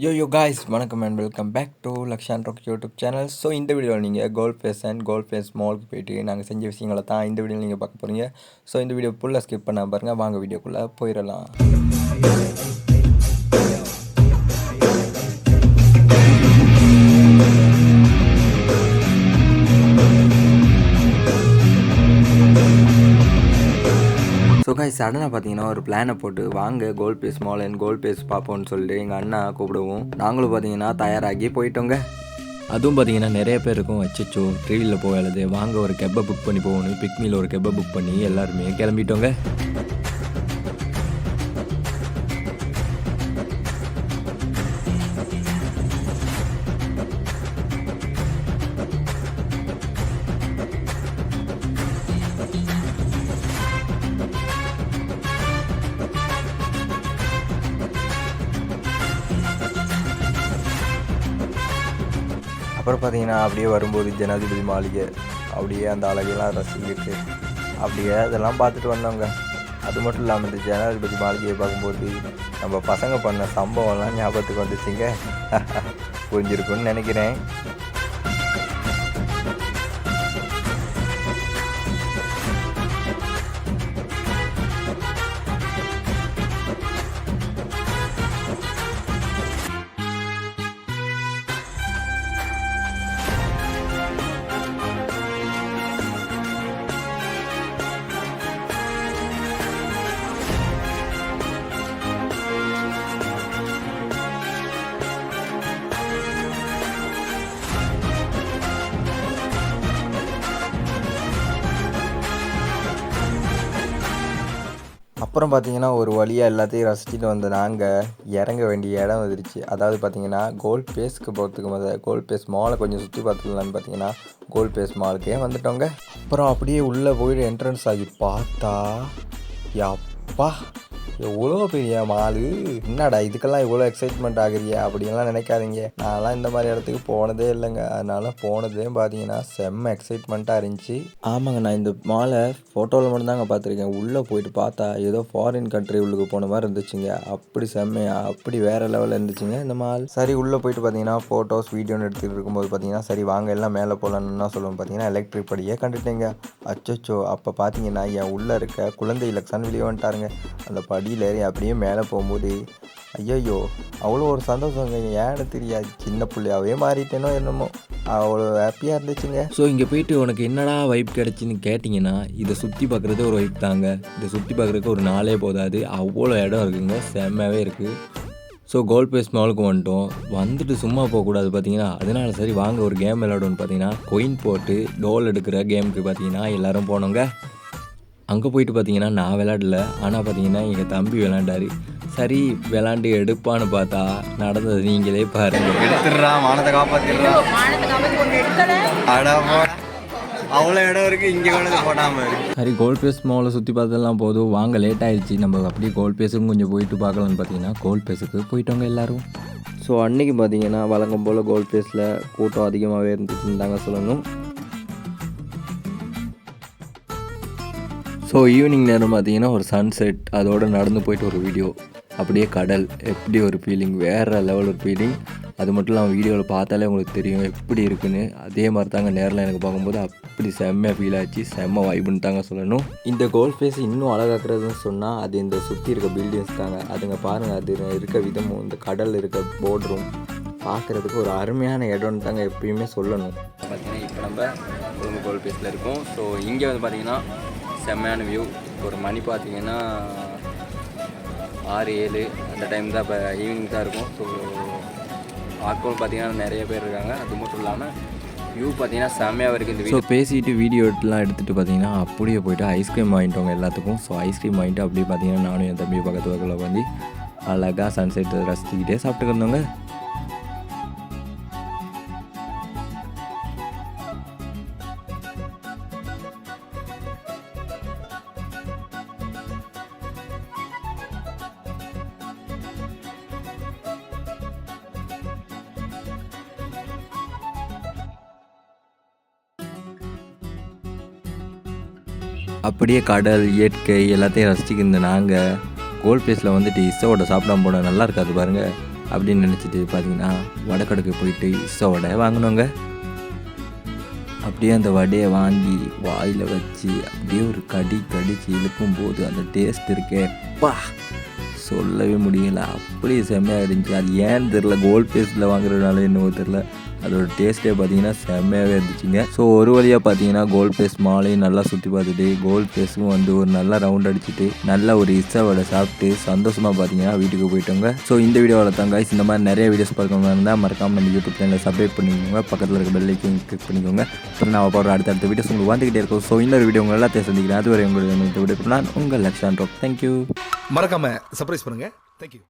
யோ yo guys வணக்கம் and welcome back to Lakshan rock YouTube channel so இந்த வீடியோவில் நீங்கள் Galle Face and gold face மாலுக்கு போயிட்டு நாங்கள் செஞ்ச விஷயங்களை தான் இந்த வீடியோவில் நீங்கள் பார்க்க போகிறீங்க ஸோ இந்த வீடியோ ஃபுல்லாக ஸ்கிப் பண்ண பாருங்கள் வாங்க வீடியோக்குள்ளே போயிடலாம். ஸோ காய் சடனாக பார்த்தீங்கன்னா ஒரு பிளானை போட்டு வாங்க gold face mall Galle gold face பார்ப்போம்னு சொல்லிட்டு எங்கள் அண்ணா கூப்பிடுவோம். நாங்களும் பார்த்தீங்கன்னா தயாராகி போயிட்டோங்க. அதுவும் பார்த்தீங்கன்னா நிறைய பேருக்கும் இருக்கும். வச்சோ ட்ரெயினில் போகாது வாங்க ஒரு கெப்பை புக் பண்ணி போகணும். பிக்மியில் ஒரு கெப்பை புக் பண்ணி எல்லாருமே கிளம்பிட்டோங்க. அப்புறம் பார்த்தீங்கன்னா அப்படியே வரும்போது ஜனாதிபதி மாளிகை அப்படியே அந்த அழகையெல்லாம் ரசிக்கிட்டு அப்படியே அதெல்லாம் பார்த்துட்டு வந்தோங்க. அது மட்டும் இல்லாமல் இந்த ஜனாதிபதி மாளிகையை பார்க்கும்போது நம்ம பசங்க பண்ண சம்பவம்லாம் ஞாபகத்துக்கு வந்துச்சுங்க. புரிஞ்சிருக்குன்னு நினைக்கிறேன். அப்புறம் பார்த்தீங்கன்னா ஒரு வழியாக எல்லாத்தையும் ரசிச்சுட்டு வந்த நாங்கள் இறங்க வேண்டிய இடம் வந்துருச்சு. அதாவது பார்த்தீங்கன்னா கோல்ட் பேஸ்க்கு போகிறதுக்கு முதல்ல கோல்ட் பேஸ் மாலை கொஞ்சம் சுற்றி பார்த்துக்கலான்னு பார்த்தீங்கன்னா கோல்ட் பேஸ் மாலுக்கே வந்துட்டோங்க. அப்புறம் அப்படியே உள்ளே போயிட்டு என்ட்ரன்ஸ் ஆகி பார்த்தா யாப்பா! எவ்வளோ பெரிய மாலு. என்னடா இதுக்கெல்லாம் இவ்வளோ எக்ஸைட்மெண்ட் ஆகுறியா அப்படின்லாம் நினைக்காதீங்க. நான்லாம் இந்த மாதிரி இடத்துக்கு போனதே இல்லைங்க. அதனால போனதே பார்த்தீங்கன்னா செம்ம எக்ஸைட்மெண்ட்டாக இருந்துச்சு. ஆமாங்க நான் இந்த மாலை ஃபோட்டோவில் மட்டும்தாங்க பார்த்துருக்கேன் உள்ளே போயிட்டு பார்த்தா ஏதோ ஃபாரின் கண்ட்ரி உள்ளுக்கு போன மாதிரி இருந்துச்சுங்க. அப்படி செம்மையா அப்படி வேறு லெவலில் இருந்துச்சுங்க இந்த மால் சரி உள்ளே போயிட்டு பார்த்தீங்கன்னா ஃபோட்டோஸ் வீடியோன்னு எடுத்துகிட்டு இருக்கும்போது பார்த்தீங்கன்னா சரி வாங்க எல்லாம் மேலே போகலான்னு சொல்லுவோம். பார்த்தீங்கன்னா எலக்ட்ரிக் படியே கண்டுட்டேங்க. அச்சோ அப்போ பார்த்தீங்கன்னா என் உள்ளே இருக்க குழந்தை இலக்ஷன் வெளியே வந்துட்டாருங்க. அந்த படியில் ஏறி அப்படியே மேலே போகும்போது ஐயையோ அவ்வளோ ஒரு சந்தோஷங்க. ஏன்னு தெரியாது சின்ன பிள்ளையாவே மாறிட்டேனோ என்னமோ. அவ்வளோ ஹாப்பியாக இருந்துச்சுங்க. ஸோ இங்கே போயிட்டு உனக்கு என்னடா வைப் கிடச்சின்னு கேட்டிங்கன்னா இதை சுற்றி பார்க்குறது ஒரு வைப் தாங்க. இதை சுற்றி பார்க்குறதுக்கு ஒரு நாளே போதாது. அவ்வளோ இடம் இருக்குங்க. செம்மையாகவே இருக்குது ஸோ கோல் பேஸ் மாலுக்கு வந்துட்டோம். வந்துட்டு சும்மா போகக்கூடாது பார்த்தீங்கன்னா அதனால சரி வாங்க ஒரு கேம் விளையாடுவோம்னு பார்த்தீங்கன்னா கொயின் போட்டு டோல் எடுக்கிற கேமுக்கு பார்த்தீங்கன்னா எல்லோரும் போனோங்க. அங்கே போயிட்டு பார்த்தீங்கன்னா நான் விளையாடல. ஆனால் பார்த்தீங்கன்னா எங்கள் தம்பி விளையாண்டாரு. சரி விளாண்டு எடுப்பான்னு பார்த்தா நடந்தது நீங்களே பாருங்க. எடுத்துடுறா மானத்தை காப்பாத்திடுறா. அவ்வளோ இடம் இருக்குது இங்கே கொண்டு போடாமல் சரி கோல்ட் பேஸ் மாலில் சுற்றி பார்த்ததெல்லாம் போதும். வாங்க லேட் ஆயிடுச்சு. நம்ம அப்படியே கோல்ட் பேஸுக்கும் கொஞ்சம் போயிட்டு பார்க்கலான்னு பார்த்தீங்கன்னா கோல்ட் பேஸுக்கு போயிட்டோங்க எல்லாரும். ஸோ அன்னைக்கு பார்த்தீங்கன்னா வழக்கம் போல் கோல்ட் பேஸில் கூட்டம் அதிகமாகவே இருந்துச்சுன்னு தாங்க சொல்லணும். ஸோ ஈவினிங் நேரம் பார்த்தீங்கன்னா ஒரு சன்செட் அதோடு நடந்து போயிட்டு ஒரு வீடியோ அப்படியே கடல் எப்படி ஒரு ஃபீலிங் வேறு லெவல் ஒரு ஃபீலிங் அது மட்டும் இல்லாமல் வீடியோவில் பார்த்தாலே உங்களுக்கு தெரியும் எப்படி இருக்குன்னு. அதே மாதிரி தாங்க நேரில் எனக்கு பார்க்கும்போது அப்படி செம்மையாக ஃபீல் ஆச்சு செம்ம வைப்புன்னு தாங்க சொல்லணும். இந்த கோல்ட் ஃபேஸ் இன்னும் அழகாக்குறதுன்னு சொன்னால் அது இந்த சுற்றி இருக்க பில்டிங்ஸ் தாங்க. அதுங்க பாருங்கள் அது இருக்க விதமும் இந்த கடல் இருக்க போர்டரும் பார்க்குறதுக்கு ஒரு அருமையான இடம்னு தாங்க எப்பயுமே சொல்லணும். பார்த்தீங்கன்னா இப்போ நம்ம கோல் கோல்ட் ஃபேஸில் இருக்கோம். ஸோ இங்கே வந்து பார்த்தீங்கன்னா செம்மையான வியூ ஒரு மணி பார்த்தீங்கன்னா ஆறு ஏழு அந்த டைம் தான் இப்போ ஈவினிங் தான் இருக்கும். ஸோ ஆட்கள் பார்த்தீங்கன்னா நிறைய பேர் இருக்காங்க. அது மட்டும் இல்லாமல் வியூ பார்த்தீங்கன்னா செம்மையாக இருக்குது இந்த ஸோ பேசிட்டு வீடியோ எடுத்துலாம் எடுத்துகிட்டு பார்த்தீங்கன்னா அப்படியே போயிட்டு ஐஸ்கிரீம் வாங்கிட்டோங்க எல்லாத்துக்கும். ஸோ ஐஸ்கிரீம் வாங்கிட்டு அப்படியே பார்த்தீங்கன்னா நானும் என் தம்பி பக்கத்து பக்கத்தில் வந்து அழகாக சன்செட் ரசிச்சுக்கிட்டே சாப்பிட்டுட்டு அப்படியே கடல் இயற்கை எல்லாத்தையும் ரசிச்சுக்கிருந்த நாங்கள் கோல்ட் பிளேஸில் வந்துட்டு இசோட சாப்பிடாம போனால் நல்லா இருக்காது பாருங்கள் அப்படின்னு நினச்சிட்டு பார்த்தீங்கன்னா வடக்கடைக்கு போயிட்டு இசை வடை வாங்கினோங்க. அப்படியே அந்த வடையை வாங்கி வாயில் வச்சு அப்படியே ஒரு கடி கடித்து இழுக்கும் போது அந்த டேஸ்ட் இருக்கே. பா சொல்லவே முடியல. அப்படியே செம்மையாக இருந்துச்சு. அது ஏன்னு தெரில கோல்ட் பேஸில் வாங்குறதுனால என்னவோ தெரில அதோட டேஸ்ட்டே பார்த்தீங்கன்னா செம்மையாகவே இருந்துச்சுங்க. ஸோ ஒரு வழியாக பார்த்தீங்கன்னா கோல்ட் பேஸ் மாலையும் நல்லா சுற்றி பார்த்துட்டு கோல்ட் பேஸும் வந்து ஒரு நல்ல ரவுண்ட் அடிச்சுட்டு நல்ல ஒரு இசை சாப்பிட்டு சந்தோஷமாக பார்த்தீங்கன்னா வீட்டுக்கு போயிட்டோங்க. ஸோ இந்த வீடியோவில் தான் காய்ஸ் இந்த மாதிரி நிறைய வீடியோஸ் பார்க்கணும் இருந்தால் மறக்காமல் நம்ம யூடியூப் சேனலில் சப்ஸ்கிரைப் பண்ணிக்கோங்க. பக்கத்தில் இருக்க பெல்லைக்கும் கிளிக் பண்ணிக்கோங்க. அப்புறம் நான் போடுற அடுத்தடுத்த வீடியோஸ் உங்களுக்கு வந்துக்கிட்டே இருக்கும். ஸோ இன்னொரு வீடியோ உங்கள் எல்லாத்தையும் சந்திக்கிறேன். அதுவரை உங்களுக்கு வீடியோ நான் உங்கள் லக்ஷான் ரோக் தேங்க்யூ மறக்காமல் சர்ப்ரைஸ் பண்ணுங்கள் தேங்க்யூ